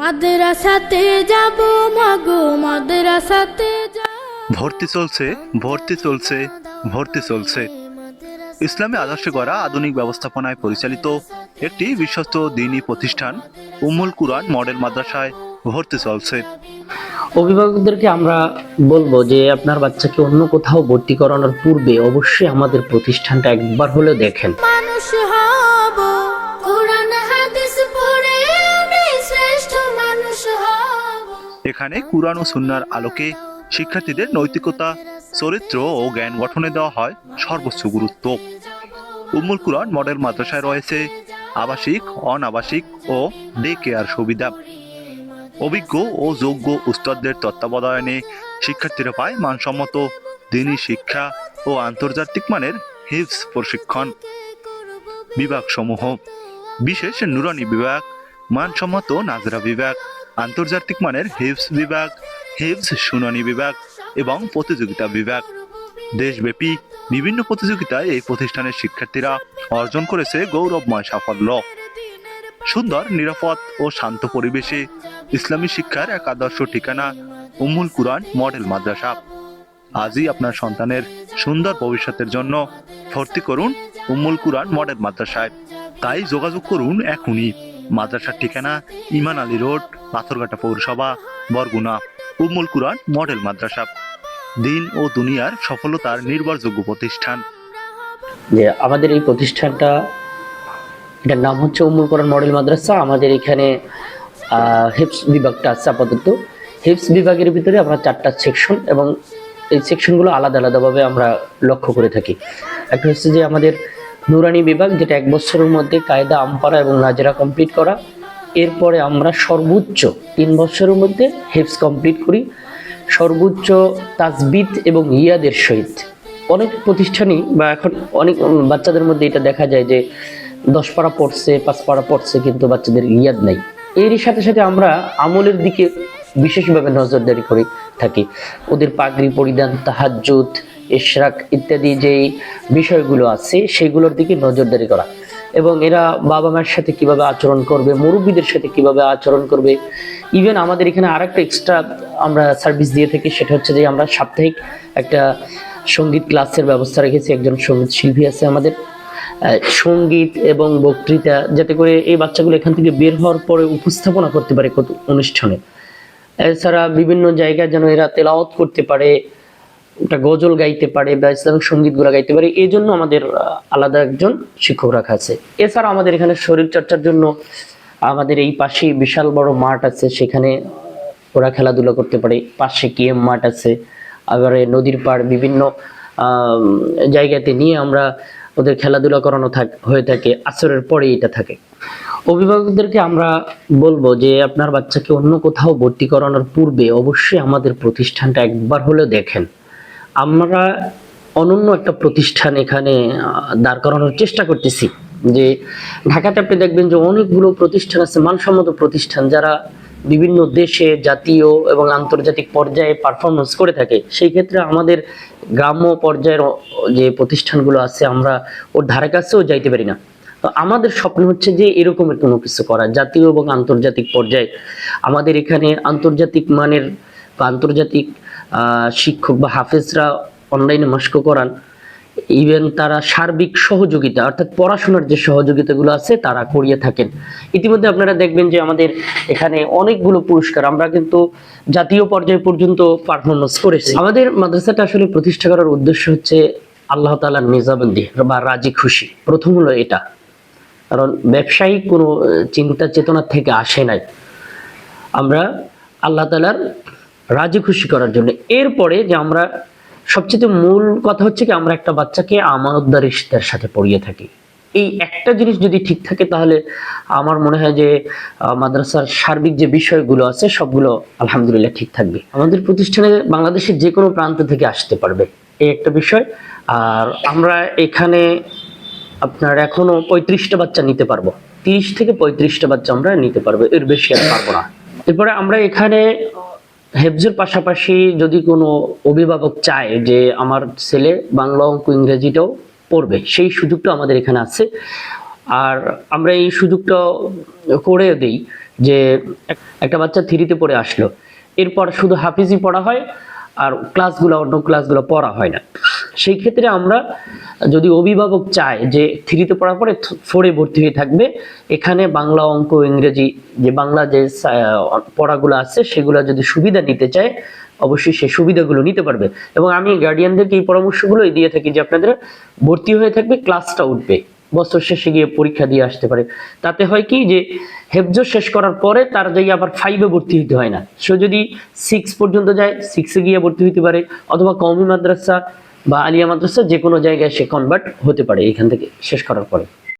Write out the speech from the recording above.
মাদ্রাসাতে যাব মাগো মাদ্রাসাতে যাব। ভর্তি চলছে ভর্তি চলছে ভর্তি চলছে। ইসলামী আদর্শে গড়া আধুনিক ব্যবস্থাপনায় পরিচালিত একটি বিশ্বস্ত দিনী প্রতিষ্ঠান উম্মুল কুরআন মডেল মাদ্রাসায় ভর্তি চলছে। অভিভাবকদেরকে আমরা বলব যে আপনার বাচ্চাকে অন্য কোথাও ভর্তি করানোর পূর্বে অবশ্যই আমাদের প্রতিষ্ঠানটা একবার হলেও দেখেন। মানুষ হব। এখানে কুরআন ও সুন্নার আলোকে শিক্ষার্থীদের নৈতিকতা, চরিত্র ও জ্ঞান গঠনে দেওয়া হয় সর্বোচ্চ গুরুত্ব। উম্মুল কুরআন মডেল মাদ্রাসায় রয়েছে। আবাসিক, অনাবাসিক ও ডে কেয়ার সুবিধা। অভিজ্ঞ ও যোগ্য উস্তাদদের তত্ত্বাবধানে শিক্ষার্থীরা পায় মানসম্মত দিনী শিক্ষা ও আন্তর্জাতিক মানের হিফস প্রশিক্ষণ। বিভাগসমূহ। বিশেষ নুরানি বিভাগ, মানসম্মত নাজরা বিভাগ। আন্তর্জাতিক মানের হিফস বিভাগ হিফস শুনানি বিভাগ এবং প্রতিযোগিতা বিভাগ। দেশব্যাপী বিভিন্ন প্রতিযোগিতায় এই প্রতিষ্ঠানের শিক্ষার্থীরা অর্জন করেছে গৌরবময় সাফল্য। সুন্দর, নিরাপদ ও শান্ত পরিবেশে ইসলামী শিক্ষার এক আদর্শ ঠিকানা উম্মুল কুরআন মডেল মাদ্রাসা। আজই আপনার সন্তানের সুন্দর ভবিষ্যতের জন্য ভর্তি করুন উম্মুল কুরআন মডেল মাদ্রাসায়। তাই যোগাযোগ করুন এখনই। মাদ্রাসার ঠিকানা ইমান আলী রোড পাথরঘাটা পৌরসভা, বরগুনা, উম্মুল কুরআন, মডেল মাদ্রাসা। দিন ও দুনিয়ার সফলতার নির্ভরযোগ্য প্রতিষ্ঠান। যে আমাদের এই প্রতিষ্ঠানটা, এটার নাম হচ্ছে উমুল কোরআন মডেল মাদ্রাসা। আমাদের এখানে হিপস বিভাগটা আছে আপাতত। হিপস বিভাগের ভিতরে আমরা চারটা সেকশন এবং এই সেকশনগুলো আলাদা আলাদাভাবে আমরা লক্ষ্য করে থাকি। একটা হচ্ছে যে আমাদের নুরানি বিভাগ, যেটা এক বছরের মধ্যে কায়দা আমপারা এবং নাজেরা কমপ্লিট করা। এরপরে আমরা সর্বোচ্চ তিন বছরের মধ্যে হিপস কমপ্লিট করি। সর্বোচ্চ তাজবিদ এবং ইয়াদের সহিত। অনেক প্রতিষ্ঠানই বা এখন অনেক বাচ্চাদের মধ্যে এটা দেখা যায় যে দশ পাড়া পড়ছে, পাঁচ পাড়া পড়ছে, কিন্তু বাচ্চাদের ইয়াদ নাই। এরই সাথে সাথে আমরা আমলের দিকে বিশেষভাবে নজরদারি করে থাকি। ওদের পাগড়ি পরিধান, তাহাজ্জুদ ইশরাক ইত্যাদি যেই বিষয়গুলো আছে, সেগুলোর দিকে নজরদারি করা। এবং এরা বাবা মায়ের সাথে কীভাবে আচরণ করবে, মুরব্বীদের সাথে কীভাবে আচরণ করবে। ইভেন আমাদের এখানে আরেকটা এক্সট্রা আমরা সার্ভিস দিয়ে থাকি, সেটা হচ্ছে যে আমরা সাপ্তাহিক একটা সংগীত ক্লাসের ব্যবস্থা রেখেছি, একজন সংগীত শিল্পী আছে আমাদের। সংগীত এবং বক্তৃতা, যাতে করে এই বাচ্চাগুলো এখান থেকে বের হওয়ার পরে উপস্থাপনা করতে পারে অনুষ্ঠানে। এছাড়া বিভিন্ন জায়গায় যেন এরা তেলাওয়াত করতে পারে একটা গজল গাইতে পারে বা ইসলামিক সঙ্গীতগুলো গাইতে পারে, এই জন্য আমাদের আলাদা একজন শিক্ষক রাখা আছে। এছাড়া আমাদের এখানে শরীর চর্চার জন্য আমাদের এই পাশে বিশাল বড় মাঠ আছে, সেখানে ওরা খেলাধুলা করতে পারে। পাশে কিএম মাঠ আছে, আবার নদীর পাড়, বিভিন্ন জায়গাতে নিয়ে আমরা ওদের খেলাধুলা করানো থাক, হয়ে থাকে, আসরের পরে এটা থাকে। অভিভাবকদেরকে আমরা বলব যে, আপনার বাচ্চাকে অন্য কোথাও ভর্তি করানোর পূর্বে অবশ্যই আমাদের প্রতিষ্ঠানটা একবার হলেও দেখেন। আমরা অনন্য একটা প্রতিষ্ঠান এখানে দাঁড় করানোর চেষ্টা করতেছি। যে ঢাকাতে আপনি দেখবেন যে অনেকগুলো প্রতিষ্ঠান আছে, মানসম্মত প্রতিষ্ঠান, যারা বিভিন্ন দেশে জাতীয় এবং আন্তর্জাতিক পর্যায়ে পারফরমেন্স করে থাকে। সেই ক্ষেত্রে আমাদের গ্রাম্য পর্যায়ের যে প্রতিষ্ঠানগুলো আছে, আমরা ওর ধারে কাছেও যাইতে পারি না। আমাদের স্বপ্ন হচ্ছে যে এরকমের কোনো কিছু করা। জাতীয় এবং আন্তর্জাতিক পর্যায়ে আমাদের এখানে আন্তর্জাতিক মানের বা আন্তর্জাতিক শিক্ষক বা হাফেজরা অনলাইনে মস্ক করান। ইভেন তারা সার্বিক সহযোগিতা, অর্থাৎ পড়াশোনার যে সহযোগিতাগুলো আছে, তারা করিয়ে থাকেন। ইতিমধ্যে আপনারা দেখবেন যে আমাদের এখানে অনেকগুলো পুরস্কার, আমরা কিন্তু জাতীয় পর্যায় পর্যন্ত পারফরমেন্স করেছি। আমাদের মাদ্রাসাটা আসলে প্রতিষ্ঠা করার উদ্দেশ্য হচ্ছে আল্লাহ তালার নিজাবন্দি বা রাজি খুশি। প্রথম হলো এটা। কারণ ব্যবসায়িক কোনো চিন্তা চেতনা থেকে আসে নাই। আমরা আল্লাহ তালার রাজি খুশি করার জন্য। এরপরে যে আমরা সবচেয়ে মূল কথা হচ্ছে কি, আমরা একটা বাচ্চাকে আমানতদারিস্তার সাথে পড়িয়ে থাকি। এই একটা জিনিস যদি ঠিক থাকে, তাহলে আমার মনে হয় যে মাদ্রাসার সার্বিক যে বিষয়গুলো আছে, সবগুলো আলহামদুলিল্লাহ ঠিক থাকবে। আমাদের প্রতিষ্ঠানে বাংলাদেশের যে কোনো প্রান্ত থেকে আসতে পারবে, এই একটা বিষয়। আর আমরা এখানে আপনার এখনও পঁয়ত্রিশটা বাচ্চা নিতে পারব। তিরিশ থেকে পঁয়ত্রিশটা বাচ্চা আমরা নিতে পারব, এর বেশি আর পারব না। এরপরে আমরা এখানে হেফজের পাশাপাশি যদি কোনো অভিভাবক চায় যে আমার ছেলে বাংলা অঙ্ক ইংরেজিটাও পড়বে, সেই সুযোগটা আমাদের এখানে আছে। আর আমরা এই সুযোগটা করে দিই যে একটা বাচ্চা থ্রিতে পড়ে আসলো, এরপর শুধু হাফিজই পড়া হয় আর ক্লাসগুলো অন্য ক্লাসগুলো পড়া হয় না। সেই ক্ষেত্রে আমরা যদি অভিভাবক চায় যে থ্রিতে পড়ার পরে ফোরে ভর্তি হয়ে থাকবে, এখানে বাংলা অঙ্ক, ইংরেজি যে বাংলা যে পড়াগুলো আছে সেগুলো যদি সুবিধা নিতে চায়, অবশ্যই সেই সুবিধাগুলো নিতে পারবে। এবং আমি গার্ডিয়ানদেরকে এই পরামর্শগুলোই দিয়ে থাকি যে আপনাদের ভর্তি হয়ে থাকবে ক্লাসটা উঠবে। বছর শেষে গিয়ে পরীক্ষা দিয়ে আসতে পারে। তাতে হয় কি যে হেফজ শেষ করার পরে তার জায়গায় আবার ফাইভে ভর্তি হতে হয় না। সে যদি সিক্স পর্যন্ত যায় সিক্সে গিয়ে ভর্তি হতে পারে। অথবা কওমি মাদ্রাসা বা আলিয়া মাদ্রাসা যে কোনো জায়গায় সে কনভার্ট হতে পারে এখান থেকে শেষ করার পরে।